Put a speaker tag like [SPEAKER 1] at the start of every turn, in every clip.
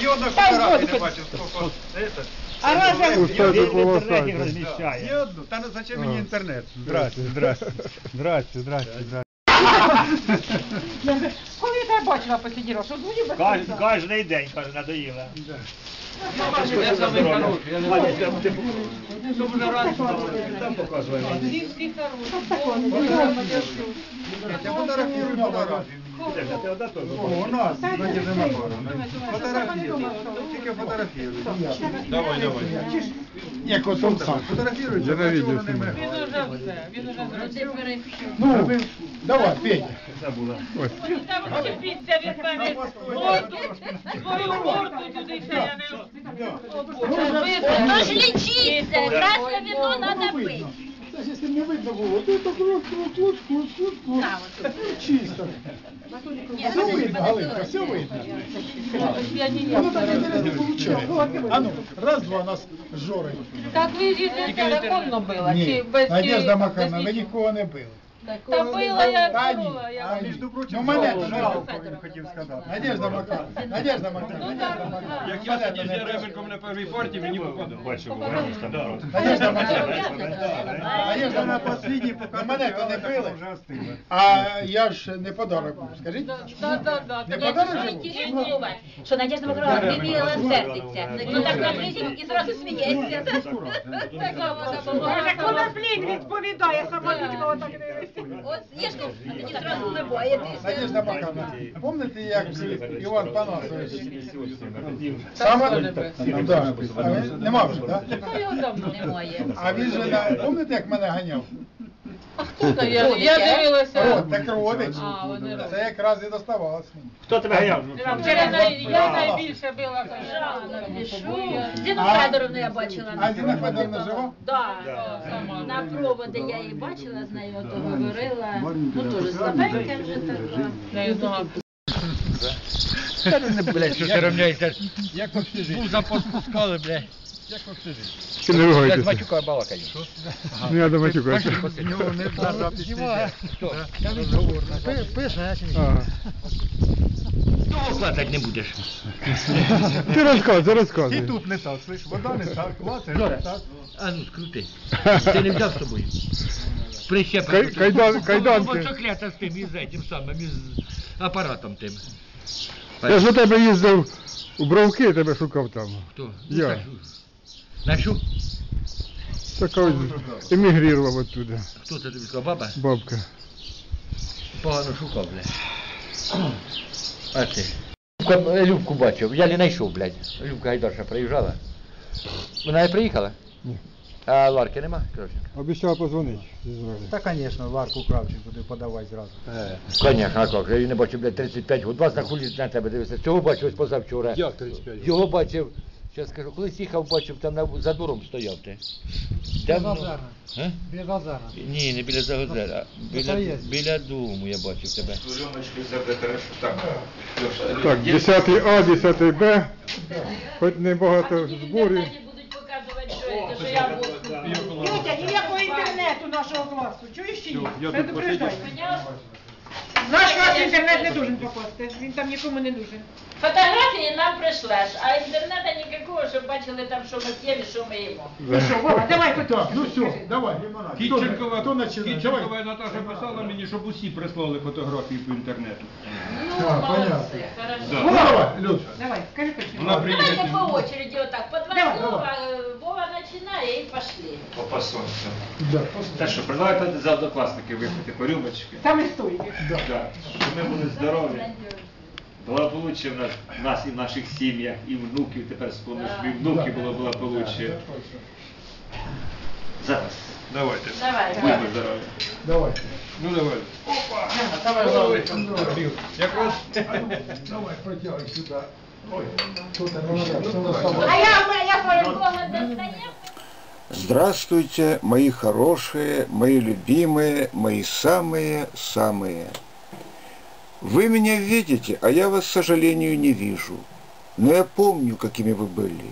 [SPEAKER 1] Ні одного
[SPEAKER 2] кутера
[SPEAKER 1] не бачив, сколько это.
[SPEAKER 2] А разом
[SPEAKER 3] в
[SPEAKER 1] інтернеті
[SPEAKER 3] розміщає?
[SPEAKER 1] Ні одну. Та ну зачем мені інтернет? Здрасте, здрасте. Здрасте, здрасте, здрасте.
[SPEAKER 2] Коли я тебе бачила останній раз? От мені без Кож-
[SPEAKER 4] Кожний день, каже, надоїла.
[SPEAKER 1] Я самий хороший, я не. Щоб на ранку там показували. Всі хороші. У нас, Надежда Макаровна. Фотографируй. Тільки фотографируй. Давай, давай. Ні, котом сам. Фотографируй.
[SPEAKER 3] Я на відео.
[SPEAKER 1] Він уже
[SPEAKER 3] все.
[SPEAKER 1] Він уже зробив.
[SPEAKER 5] Ну, давай, Петя.
[SPEAKER 3] Забула.
[SPEAKER 2] Там чіпіться від мене. Морду. Свою морду туди я не...
[SPEAKER 6] Ну лічіться. Красне віно
[SPEAKER 5] треба пити. Якщо не видно було, то це просто клуч, клуч, клуч, клуч. Чисто. Все видно, Галинка, все видно. А ну, ну раз, два нас жори.
[SPEAKER 2] Так ви ж не законно била,
[SPEAKER 5] Ні, Надежда Макарна,
[SPEAKER 2] ми
[SPEAKER 5] нікого не били.
[SPEAKER 2] Та била я
[SPEAKER 5] Та ні,
[SPEAKER 2] була, я
[SPEAKER 5] та ні.
[SPEAKER 1] Між прочим,
[SPEAKER 5] Ну, мене то не
[SPEAKER 1] жалко,
[SPEAKER 5] били.
[SPEAKER 1] він хотів сказати.
[SPEAKER 5] Надежда Макарівна, Надежда Макарівна, Надежда Макарівна.
[SPEAKER 7] Як я сидів з Ременком на першій парті, мені попадав.
[SPEAKER 4] Бачу, говориш там.
[SPEAKER 5] Надежда Макарівна. Надежда
[SPEAKER 1] На
[SPEAKER 5] Макарівна.
[SPEAKER 1] послідній, поки
[SPEAKER 5] На мене то не били.
[SPEAKER 1] вже остило.
[SPEAKER 5] А я ж не подарок був, скажіть?
[SPEAKER 2] Да, да, да.
[SPEAKER 5] Не
[SPEAKER 6] Я
[SPEAKER 5] подарок
[SPEAKER 6] дуже
[SPEAKER 5] же був?
[SPEAKER 6] інтересова, що Надежда Макаровна вибігала сердиться. Ну так наблизив і зразу сміється. Така вона була.
[SPEAKER 2] Каже, коноплін відповідає, сама дідько отак дивиться.
[SPEAKER 6] От съешь, а ты не сразу улыбаетесь.
[SPEAKER 5] Надежда Павловна, помните, як Іван Панасович? Саме? Да. Нема вже, так?
[SPEAKER 2] Його давно
[SPEAKER 6] немає.
[SPEAKER 5] А він же, помните, як мене ганяв?
[SPEAKER 2] Хто я, я дивилася.
[SPEAKER 5] Так родич.
[SPEAKER 2] А, вони
[SPEAKER 5] Це якраз і доставалось мені.
[SPEAKER 4] Хто тебе ганяв?
[SPEAKER 2] Най- я найбільше била
[SPEAKER 6] ти що? Зіну
[SPEAKER 5] А-
[SPEAKER 6] Федоровну я бачила.
[SPEAKER 5] А Зіна Федоровна жива?
[SPEAKER 6] Да, на проводи я її бачила, з нею ото говорила. Ну, дуже слабенька вже така.
[SPEAKER 2] Не знаю.
[SPEAKER 4] Блядь, що ти равняєшся? Як Був запускали, блядь.
[SPEAKER 3] Чи не ругайтеся?
[SPEAKER 4] Матюка балакаю.
[SPEAKER 3] Не треба матюкатися. Ага.
[SPEAKER 4] Ну, платить не будеш.
[SPEAKER 3] Ти розказуй, розказуй.
[SPEAKER 1] І тут не так, слиш, вода не так, клацаєш не так.
[SPEAKER 4] А ну, скрути. Ти не взяв з собою? Прищепи.
[SPEAKER 3] Кай- кайдан- кайданки.
[SPEAKER 4] Мотоциклета з тим, із этим самим, із апаратом тим.
[SPEAKER 3] Я ж до тебе їздив у Бровки, тебе шукав там.
[SPEAKER 4] Хто?
[SPEAKER 3] Я.
[SPEAKER 4] Ну, Нашу?
[SPEAKER 3] Така ось емігрував оттуда,
[SPEAKER 4] Хто це тобі сказав? Баба?
[SPEAKER 3] бабка.
[SPEAKER 4] Погано шукав, блядь. А ти? Любка- Любку бачив, я не знайшов, блядь. Любка Гайдарша приїжджала. Вона не приїхала?
[SPEAKER 3] Ні.
[SPEAKER 4] А Ларки нема, коротше?
[SPEAKER 3] Обіцяла позвонити.
[SPEAKER 1] Та, звісно, Ларку Кравченку ти подавай зразу.
[SPEAKER 4] Конечно, а як? Я її не бачив, блядь, 35 років. Вас на хулі на тебе дивився. Цього бачив ось позавчора.
[SPEAKER 7] Як 35?
[SPEAKER 4] Його бачив, зараз скажу, колись їхав, бачив, там на, за дуром стояв ти. Давно. А?
[SPEAKER 5] Біля базара.
[SPEAKER 4] Ні, не біля Загозера, а біля,
[SPEAKER 5] є.
[SPEAKER 4] біля дому я бачив тебе.
[SPEAKER 3] Так, 10 А, 10 Б. Хоч небагато зборів.
[SPEAKER 6] будуть показувати, що, що я буду.
[SPEAKER 2] Тетя, ніякого інтернету нашого класу. Чуєш чи ні? Предупреждай. Наш клас в інтернет не должен попасти. Він там нікому не нужен.
[SPEAKER 6] Фотографії нам прийшлеш, а інтернету ніякого, щоб бачили там, що ми п'ємо, що ми їмо.
[SPEAKER 2] Ну що, Вова, давай
[SPEAKER 5] Так, ну все, давай.
[SPEAKER 7] Кітченкова,
[SPEAKER 5] Хто починає?
[SPEAKER 7] Кітченкова Наташа писала мені, щоб усі прислали фотографії по інтернету.
[SPEAKER 6] Ну,
[SPEAKER 5] Так, понятно.
[SPEAKER 6] молодці, хорошо.
[SPEAKER 7] Да.
[SPEAKER 5] Ну давай, Люд.
[SPEAKER 2] Давай, скажи.
[SPEAKER 7] Вона
[SPEAKER 6] Давайте по очереди отак, по два
[SPEAKER 2] Давай,
[SPEAKER 6] слова, э, Начинає пошли.
[SPEAKER 4] По сонцю.
[SPEAKER 5] Да.
[SPEAKER 4] Та що, предлагайте за однокласники випити по рюмочки.
[SPEAKER 2] Там і стоїть.
[SPEAKER 4] Так. Щоб ми були здорові. Благополуччя в нас, в нас і в наших сім'ях, і внуків, тепер спомниш, і внуки було благополуччя. Зараз.
[SPEAKER 7] Давайте.
[SPEAKER 6] Давай,
[SPEAKER 4] Будьмо
[SPEAKER 6] давай.
[SPEAKER 4] здорові.
[SPEAKER 5] Давай.
[SPEAKER 7] Ну давай.
[SPEAKER 5] Ой,
[SPEAKER 7] Якраз
[SPEAKER 5] Давай, протягивай сюда. Ой, тут оно надо, всё на
[SPEAKER 6] А я, я Бога достаю.
[SPEAKER 8] Здравствуйте, мои хорошие, мои любимые, мои самые-самые. Вы меня видите, а я вас, к сожалению, не вижу. Но я помню, какими вы были.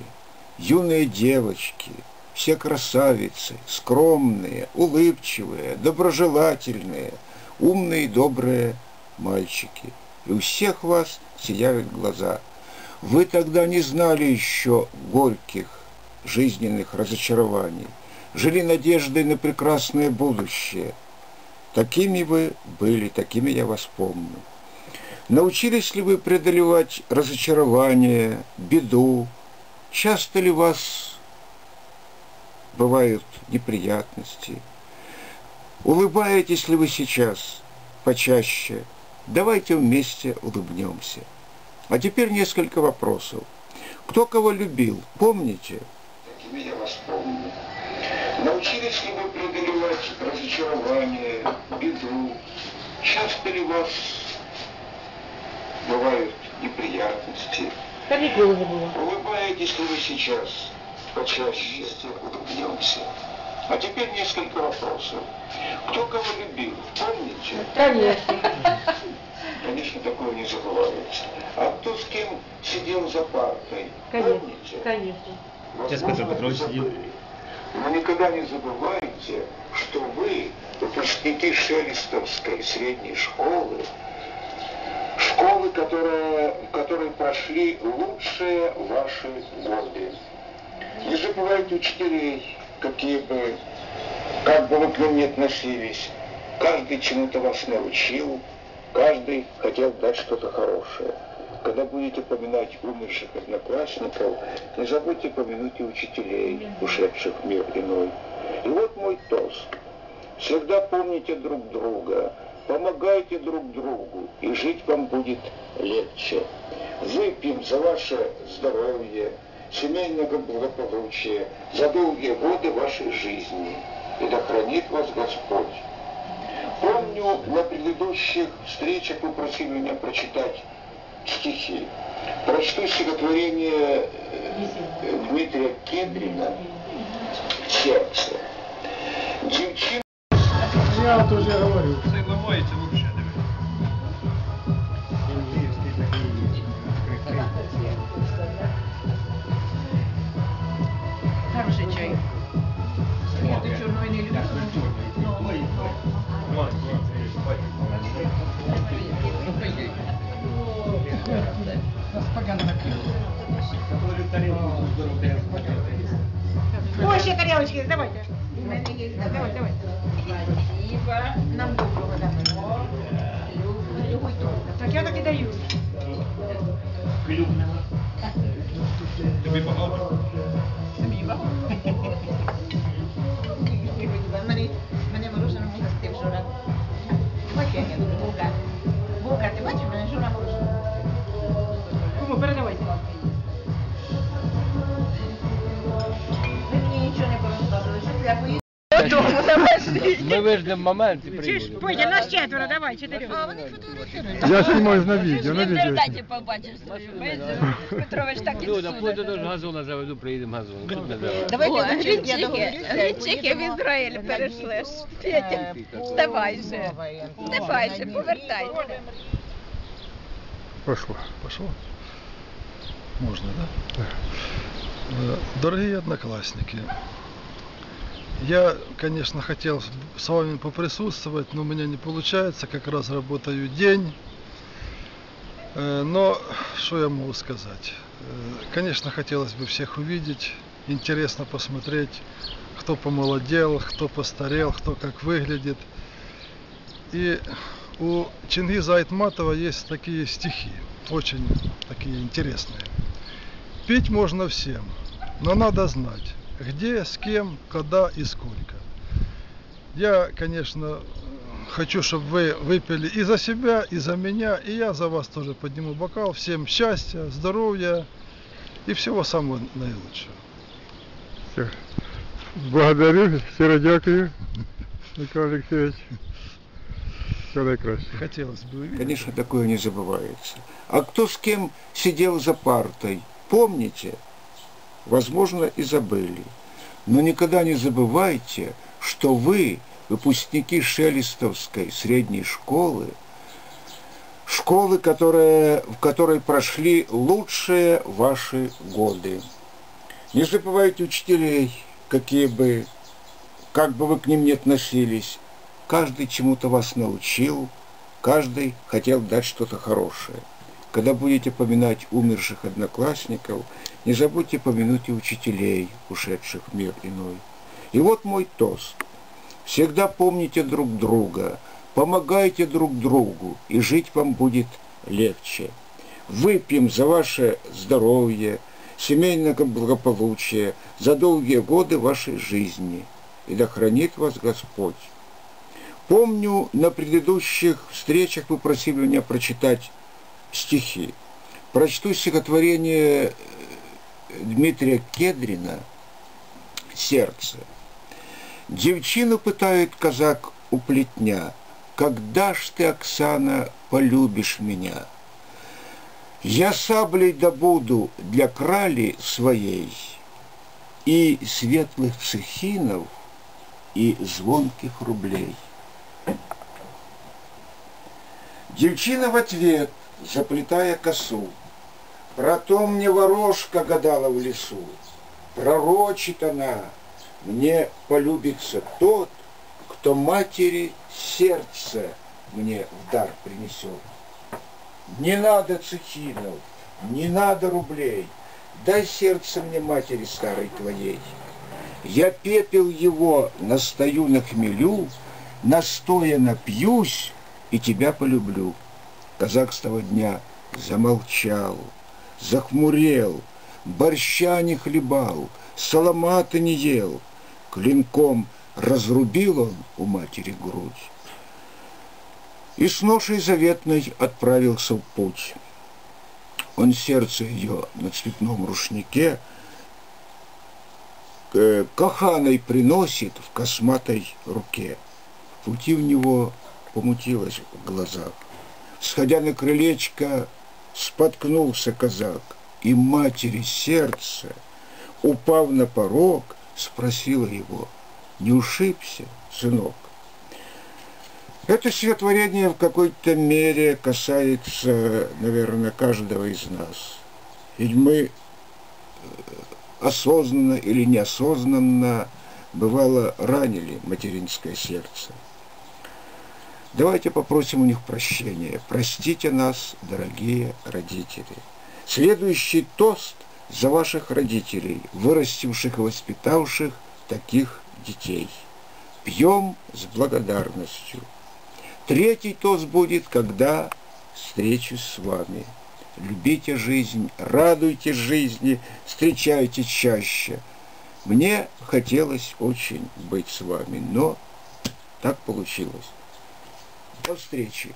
[SPEAKER 8] Юные девочки, все красавицы, скромные, улыбчивые, доброжелательные, умные и добрые мальчики. И у всех вас сияют глаза. Вы тогда не знали еще горьких жизненных разочарований, жили надеждой на прекрасное будущее. Такими вы были, такими я вас помню. Научились ли вы преодолевать разочарование, беду? Часто ли вас бывают неприятности? Улыбаетесь ли вы сейчас почаще? Давайте вместе улыбнемся. А теперь несколько вопросов. Кто кого любил, помните? Я вас помню. Научились ли вы преодолевать разочарование, беду? Часто ли вас бывают неприятности?
[SPEAKER 2] Каникулы не было.
[SPEAKER 8] Улыбаетесь ли вы сейчас? Почаще улыбнемся. А теперь несколько вопросов. Кто кого любил, помните?
[SPEAKER 2] Конечно.
[SPEAKER 8] Конечно, такое не забывается. А кто с кем сидел за партой,
[SPEAKER 2] Конечно.
[SPEAKER 8] помните?
[SPEAKER 2] Конечно.
[SPEAKER 9] Сейчас Петр Петрович сидел.
[SPEAKER 8] Но никогда не забывайте, что вы выпускники Шелестовской средней школы, школы, которая, в которой прошли лучшие ваши годы. Не забывайте учителей, какие бы, как бы вы к ним ни относились. Каждый чему-то вас научил, каждый хотел дать что-то хорошее. Когда будете поминать умерших одноклассников, не забудьте помянуть и учителей, ушедших в мир иной. И вот мой тост. Всегда помните друг друга, помогайте друг другу, и жить вам будет легче. Выпьем за ваше здоровье, семейного благополучия, за долгие годы вашей жизни. И да хранит вас Господь. Помню, на предыдущих встречах вы просили меня прочитать стихи. Прочту стихотворение э, Дмитрия Кедрина «Сердце». Девчина
[SPEAKER 10] Я вот уже говорю.
[SPEAKER 9] Це ламається взагалі.
[SPEAKER 4] Ми виждемо момент і приїдемо.
[SPEAKER 2] Пойдя, нас четверо, давай, чотирьох.
[SPEAKER 3] Я знімаю на відео, на відео.
[SPEAKER 6] Дайте побачиш свою. Петрович так і
[SPEAKER 4] Люда, буде до газона заведу, приїдемо газон. Давай.
[SPEAKER 11] Давайте
[SPEAKER 6] Грінчики, грінчики в Ізраїль перейшли. Петя, давай же. Давай же, повертайся.
[SPEAKER 3] Пошло.
[SPEAKER 10] Пошло? Можно, да? Дорогие одноклассники, я, конечно, хотел с вами поприсутствовать, но у меня не получается, как раз работаю день. Э, Но что я могу сказать? Э, Конечно, хотелось бы всех увидеть, интересно посмотреть, кто помолодел, кто постарел, кто как выглядит. И у Чингиза Айтматова есть такие стихи, очень такие интересные. Пить можно всем, но надо знать, где, с кем, когда и сколько. Я, конечно, хочу, чтобы вы выпили и за себя, и за меня, и я за вас тоже подниму бокал. Всем счастья, здоровья и всего самого наилучшего.
[SPEAKER 3] Все. Благодарю, щиро дякую, Микола Алексеевич. Все найкраще.
[SPEAKER 10] Хотелось бы увидеть.
[SPEAKER 8] Конечно, такое не забывается. А кто с кем сидел за партой, помните? Возможно, и забыли. Но никогда не забывайте, что вы, выпускники Шелестовской средней школы, школы, которая, в которой прошли лучшие ваши годы. Не забывайте учителей, какие бы, как бы вы к ним ни относились. Каждый чему-то вас научил, каждый хотел дать что-то хорошее. Когда будете поминать умерших одноклассников, не забудьте помянуть и учителей, ушедших в мир иной. И вот мой тост. Всегда помните друг друга, помогайте друг другу, и жить вам будет легче. Выпьем за ваше здоровье, семейное благополучие, за долгие годы вашей жизни. И да хранит вас Господь. Помню, на предыдущих встречах вы просили меня прочитать стихи. Прочту стихотворение э, Дмитрия Кедрина «Сердце». Девчину пытает казак у плетня. Когда ж ты, Оксана, полюбишь меня? Я саблей добуду для крали своей И светлых цехинов, и звонких рублей. Девчина в ответ, заплетая косу, Про то мне ворожка гадала в лесу, Пророчит она, мне полюбится тот, Кто матери сердце мне в дар принесет. Не надо цехинов, не надо рублей, Дай сердце мне матери старой твоей. Я пепел его настаю на хмелю, Настоя напьюсь, и тебя полюблю. Казак с того дня замолчал, захмурел, борща не хлебал, соломата не ел, клинком разрубил он у матери грудь. И с ношей заветной отправился в путь. Он сердце ее на цветном рушнике к каханой приносит в косматой руке. Пути у него помутилось в глазах. Сходя на крылечко, споткнулся казак, и матери сердце, упав на порог, спросила его, не ушибся, сынок? Это стихотворение в какой-то мере касается, наверное, каждого из нас. Ведь мы э, осознанно или неосознанно, бывало, ранили материнское сердце. Давайте попросим у них прощения. Простите нас, дорогие родители. Следующий тост за ваших родителей, вырастивших и воспитавших таких детей. Пьем с благодарностью. Третий тост будет, когда встречусь с вами. Любите жизнь, радуйте жизни, встречайте чаще. Мне хотелось очень быть с вами, но так получилось. До встречи.